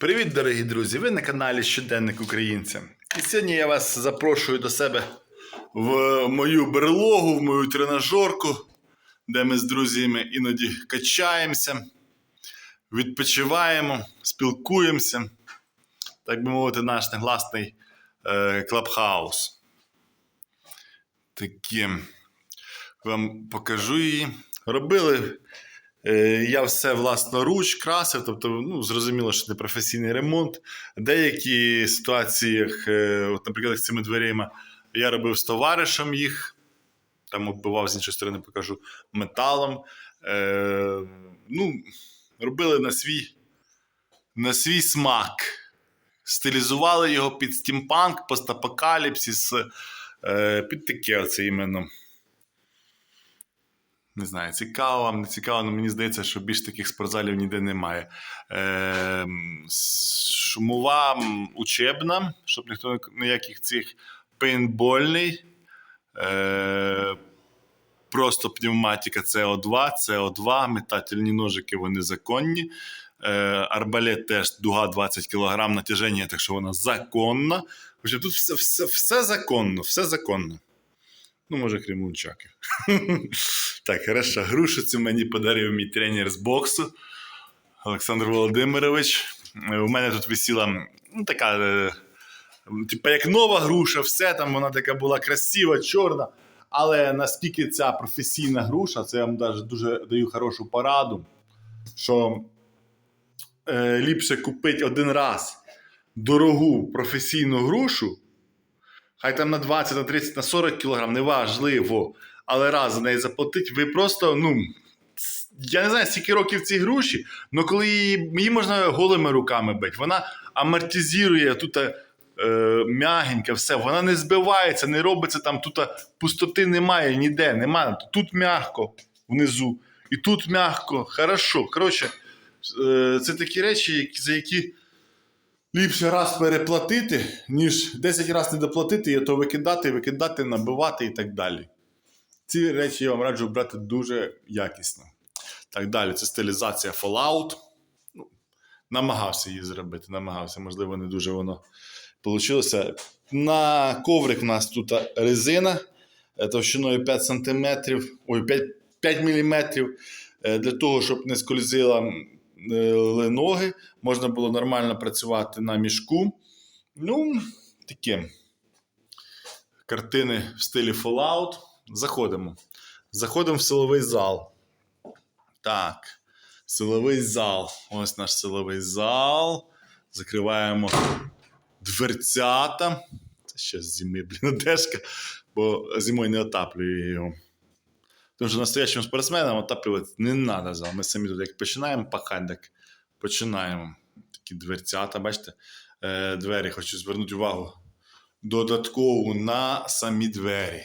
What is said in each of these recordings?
Привіт, дорогі друзі! Ви на каналі Щоденник Українця. І сьогодні я вас запрошую до себе в мою берлогу, в мою тренажерку, де ми з друзями іноді качаємося, відпочиваємо, спілкуємося. Так би мовити, наш негласний е, клабхаус. Таким вам покажу її. Робили Я все власноруч красив, тобто, ну, зрозуміло, що це професійний ремонт. Деякі ситуації, е, от, наприклад, з цими дверима, я робив з товаришем їх, там оббивав з іншої сторони, покажу металом. Е, ну, робили на свій, на свій смак. Стилізували його під стімпанк, постапокаліпсис, е, під таке оце іменно. Не знаю, цікаво вам, не цікаво, але мені здається, що більш таких спортзалів ніде немає. Е, шумова учебна, щоб ніхто ніяких цих пейнтбольний. Е, просто пневматика CO2, CO2, метательні ножики вони законні. Е, арбалет теж дуга 20 кг натяження, так що вона законна. Тут все, все, все законно, все законно. Ну, може, крім лунчаків. Так, хорошо. Грушу цю мені подарив мій тренер з боксу Олександр Володимирович. Е, У мене тут висіла ну, така, типа як нова груша, все там вона така була красива, чорна. Але наскільки ця професійна груша, це я вам даже дуже даю хорошу пораду, що е, ліпше купити один раз дорогу професійну грушу, хай там на 20, на 30, на 40 кілограм, неважливо. Але раз за неї заплатить, ви просто, ну. Я не знаю, скільки років ці груші, але коли її, її можна голими руками бити, вона амортизує тут е, м'ягеньке, все, вона не збивається, не робиться там, тут пустоти немає ніде, немає. Тут м'яко внизу, і тут м'яко, хорошо. Коротше, е, це такі речі, за які ліпше раз переплатити, ніж 10 разів не доплатити, і то викидати, викидати, набивати і так далі. Ці речі я вам раджу брати дуже якісно. Так далі, це стилізація Fallout. Ну, намагався її зробити, намагався, можливо, не дуже воно вийшло. На коврик у нас тут резина е, товщиною 5 см, ой, 5, 5 мм. Для того, щоб не скользила ноги, можна було нормально працювати на мішку. Ну, таке. Картини в стилі Fallout. Заходимо. Заходимо в силовий зал. Так. Силовий зал. Ось наш силовий зал. Закриваємо дверцята. Це ще з зими, блін, одежка, бо зимою не отаплює його. Тому що настоящим спортсменам отаплювати не треба зал. Ми самі тут як починаємо пахати, так починаємо. Такі дверцята, бачите, е, двері, хочу звернути увагу. Додатково на самі двері.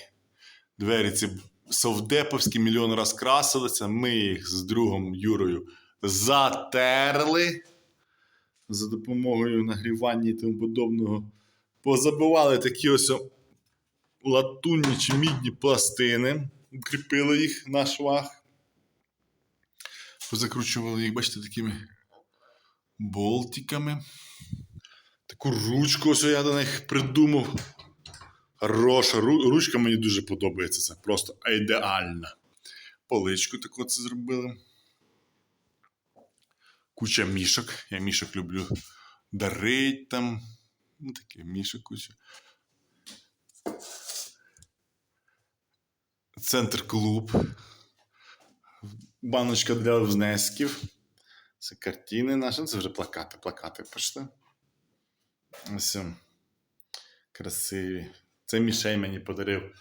Двері ці совдеповські мільйон раз красилися. Ми їх з другом Юрою затерли за допомогою нагрівання і тому подобного. Позабивали такі ось латунні чи мідні пластини, укріпили їх на швах. Позакручували їх, бачите, такими болтиками. Таку ручку ось я до них придумав. Хороша ручка мені дуже подобається. Це просто ідеальна. Поличку таку це зробили. Куча мішок. Я мішок люблю дарить там. Ну, таке мішок куча. Центр клуб. Баночка для внесків. Це картини наші. Це вже плакати. Плакати пішли. Ось. Красиві. Це мішей мені подарив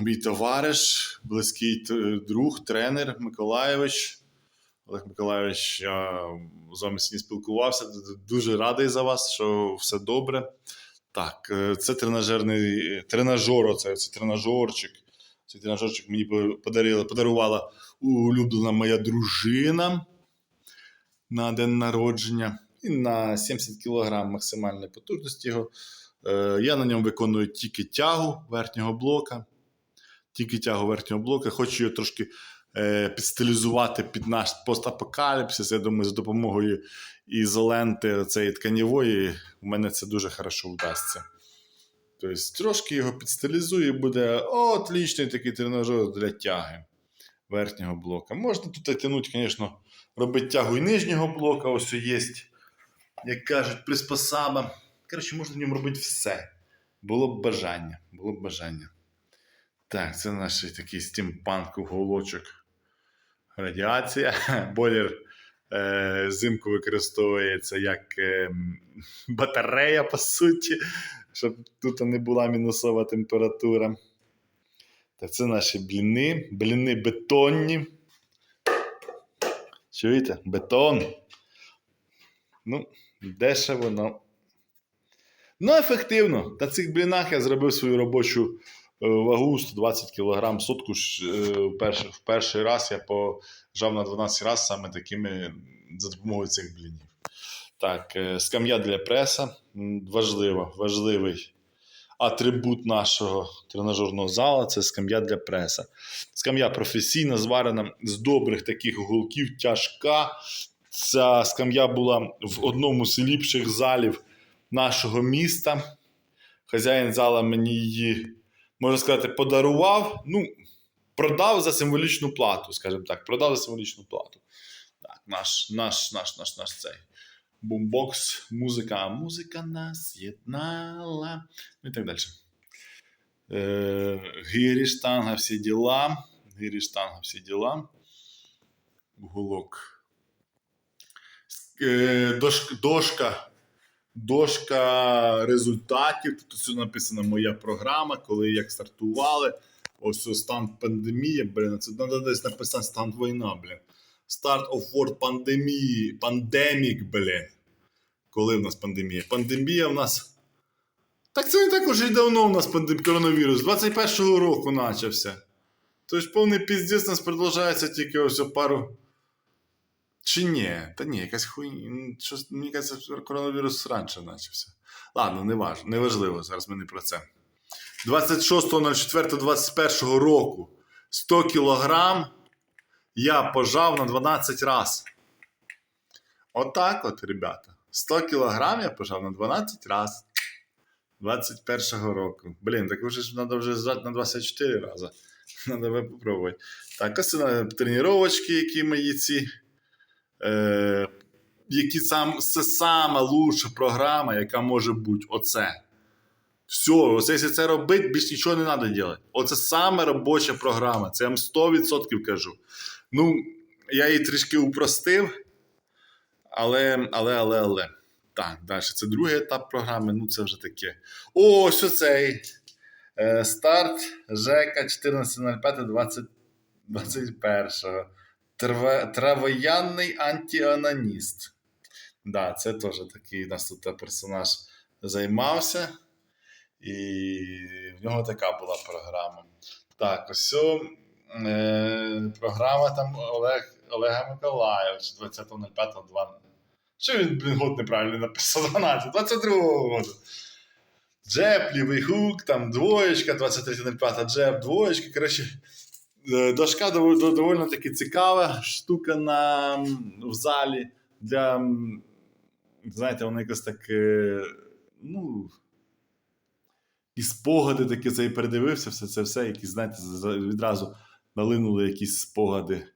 мій товариш, близький друг, тренер Миколаєвич. Олег Миколаєвич, я з вами спілкувався. Дуже радий за вас, що все добре. Так, е, це тренажерний тренажер, оце, це тренажерчик. Цей тренажерчик мені подарила, подарувала улюблена моя дружина на день народження. І на 70 кг максимальної потужності його. Е, Я на ньому виконую тільки тягу верхнього блока. Тільки тягу верхнього блока. Хочу його трошки підстилізувати під наш постапокаліпсис. Я думаю, за допомогою ізоленти цієї тканівої у мене це дуже хорошо вдасться. Тобто трошки його підстилізую, і буде отлічний такий тренажер для тяги верхнього блока. Можна тут тягнути, звісно, робити тягу і нижнього блока, ось є, як кажуть, приспосаба. Коротше, можна в ньому робити все. Було б бажання. Було б бажання. Так, це наш такий стімпанк уголочок. Радіація. Бойлер е, взимку використовується як е, батарея, по суті, щоб тут не була мінусова температура. Так, це наші бліни. Бліни бетонні. Чуєте? Бетон. Ну, дешево, но. Ну, ефективно. На цих блінах я зробив свою робочу вагу 120 кг сотку. е, В перший, в перший раз я пожав на 12 разів саме такими за допомогою цих блінів. Так, е, скам'я для преса. М, Важливо, важливий атрибут нашого тренажерного залу це скам'я для преса. Скам'я професійна, зварена з добрих таких уголків, тяжка. Ця скам'я була в одному з ліпших залів нашого міста. Хазяїн зала мені її, можна сказати, подарував. Ну, продав за символічну плату, скажімо так, продав за символічну плату. Так, наш, наш, наш, наш, наш цей бумбокс, музика. Музика нас єднала. Ну і так далі. Е, гирі, штанга, всі діла. Гирі, штанга, всі діла. Уголок. Е, дошка, дошка, дошка результатів. Тут все написано моя програма, коли як стартували. Ось ось стан пандемії, блін, це треба десь написати стан війна, блін. Start of World пандемії, пандемік, блін. Коли в нас пандемія? Пандемія в нас. Так це не так уже й давно у нас пандем... коронавірус. 21-го року почався. Тож повний піздець нас продовжується тільки ось пару. Чи ні? Та ні, якась хуйня. Мені кажеться, коронавірус раніше почався. Ладно, не важ... не важливо, зараз ми не про це. 26.04.21 року 100 кілограм я пожав на 12 раз. Отак от, ребята. 100 кілограм я пожав на 12 раз. 21-го року. Блін, так вже ж треба вже зжати на 24 рази. Треба попробувати. Так, ось це тренувачки, які мої ці. Е, які сам, це сама лучша програма, яка може бути. Оце. Все, оце, якщо це робити, більш нічого не треба робити. Оце саме робоча програма. Це я вам 100% кажу. Ну, я її трішки упростив, але, але, але, але. Так, далі. Це другий етап програми. Ну, це вже таке. О, ось оцей. Е, старт ЖЕКа 14.05.2021. Трав- Травоянний антіананіст. Да, це теж такий у нас тут персонаж займався. І в нього така була програма. Так, ось е, програма там Олег, Олега Миколаєвича 20.05.2. Що він, блін, год неправильно написав? 12, 22-го году. Джеб, лівий хук, там двоєчка, 23.05 джеб, двоєчка. Коротше, дошка доволі, доволі таки цікава штука на, в залі для. Знаєте, вона якось так. е, Ну, і спогади такі це і передивився, все це все, якісь, знаєте, відразу налинули якісь спогади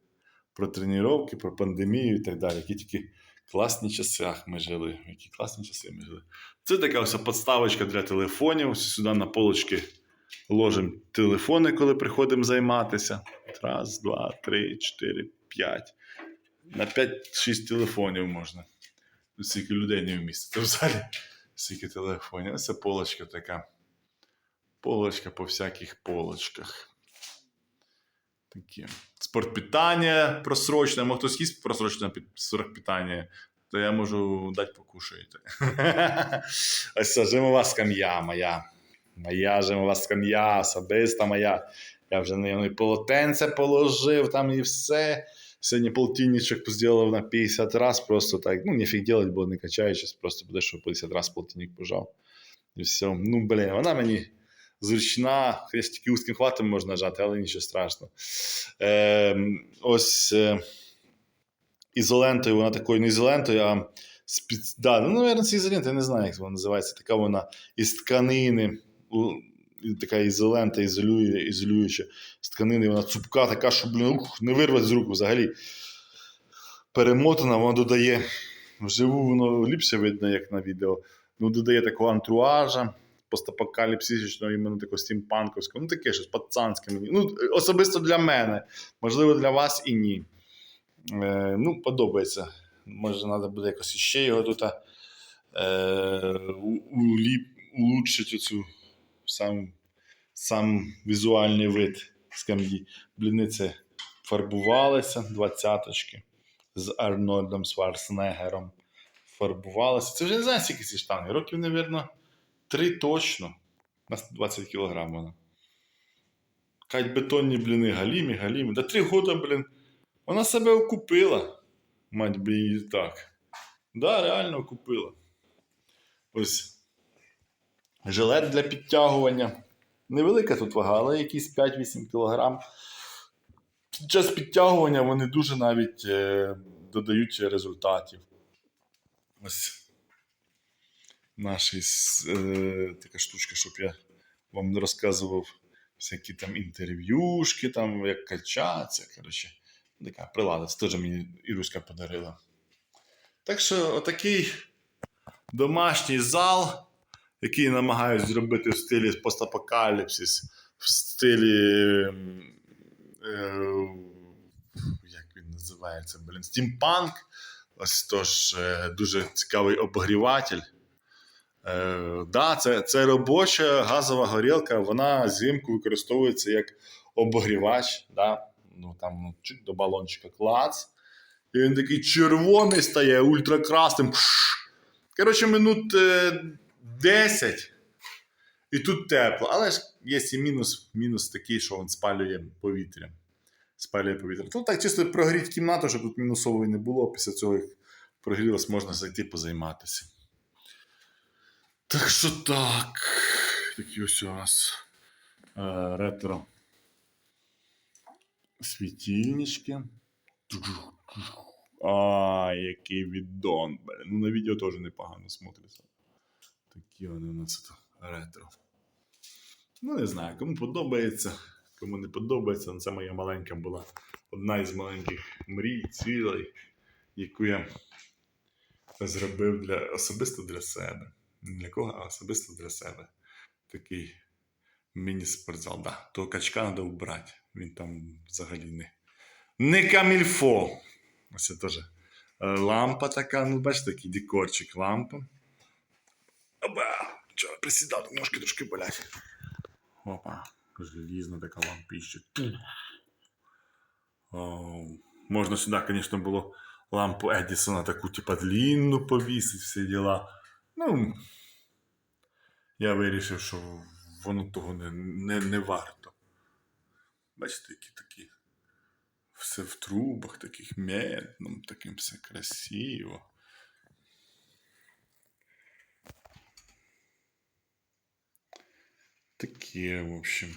про тренування, про пандемію і так далі. Які тільки класні часи ми жили. Які класні часи ми жили. Це така ось подставочка для телефонів. Сюди на полочки ложимо телефони, коли приходимо займатися. Раз, два, три, чотири, п'ять. На 5-6 телефонів можна. Скільки людей не вміститься в залі, скільки телефонів. Ось це полочка така. Полочка по всяких полочках. Такі. Спортпитання просрочне. Може хтось їсть просрочне спортпитання, то я можу дати покушаєте. Ось це жимова скам'я моя. Моя жимова скам'я, особиста моя. Я вже на ній полотенце положив там і все. Сьогодні полтинничок зробив на 50 раз, просто так. Ну, нефіг делать, бо не качаючись, просто буде, що 50 раз полтинник пожав. І все. Ну, блін, вона мені зручна, хрест тільки узким хватом можна нажати, але нічого страшного. Е, ось е, ізолентою, вона такою не ізолентою, а спец... да, ну, мабуть, це ізолента, я не знаю, як вона називається. Така вона із тканини. У- і Така ізолента, ізолює, ізолююча з тканини, вона цупка, така, що блін, ух, не вирвати з рук взагалі. Перемотана, вона додає вживу, воно ліпше видно, як на відео. Ну, додає такого антуража, постапокаліпсисичного, іменно такого стімпанковського. Ну, таке щось пацанське. Ну, особисто для мене. Можливо, для вас і ні. Е, ну, подобається. Може, треба буде якось іще його тут е, улучшити цю сам, сам візуальний вид скам'ї. Бліниці фарбувалися, двадцяточки з Арнольдом Шварценеггером фарбувалися. Це вже не знаю, скільки ці штанги. Років, мабуть, три точно. На 20 кг вона. Кать бетонні бліни, галімі, галімі. Да три года, блін. Вона себе окупила. Мать би її так. Да, реально окупила. Ось. Жилет для підтягування. Невелика тут вага, але якісь 5-8 кг. Під час підтягування вони дуже навіть е, додають результатів. Ось наша е, така штучка, щоб я вам не розказував всякі там інтерв'юшки, там, як качатися. Коротше, така прилада. Це теж мені Іруська подарила. Так що, отакий домашній зал, який намагаюсь зробити в стилі постапокаліпсис, в стилі. ем, Е, як він називається? Блін, стімпанк. Ось тож е, дуже цікавий обогріватель. Е, да, це, це робоча газова горілка, вона взимку використовується як обогрівач. Да? Ну, там, ну, чуть до балончика клац. І він такий червоний стає, ультракрасним. Коротше, минут е, 10. І тут тепло. Але ж є і мінус, мінус такий, що він спалює повітря. Спалює повітря. Тут так чисто прогріти кімнату, щоб тут мінусової не було. Після цього як прогрілось, можна зайти позайматися. Так що так. Такі ось у нас е, ретро світильнички. А, який віддон. Ну, на відео теж непогано смотриться. Такі вони у нас тут ретро. Ну, не знаю, кому подобається, кому не подобається. Ну, Це моя маленька була одна із маленьких мрій, цілей, яку я зробив для, особисто для себе. Для кого, а особисто для себе. Такий міні-спортзал. Да, того качка треба вбрати. Він там взагалі не. Не камільфо. Ось це теж е, лампа така, ну бачите, такий декорчик лампа. Оба! Вчора присідав, ножки трошки болять. Опа, желізна така лампіща. Можна сюди, звісно, було лампу Едісона таку, типа, длінну повісити, всі діла. Ну, я вирішив, що воно того не, не, не варто. Бачите, які такі. Все в трубах, таких медному, таким все красиво. Таке, в общем.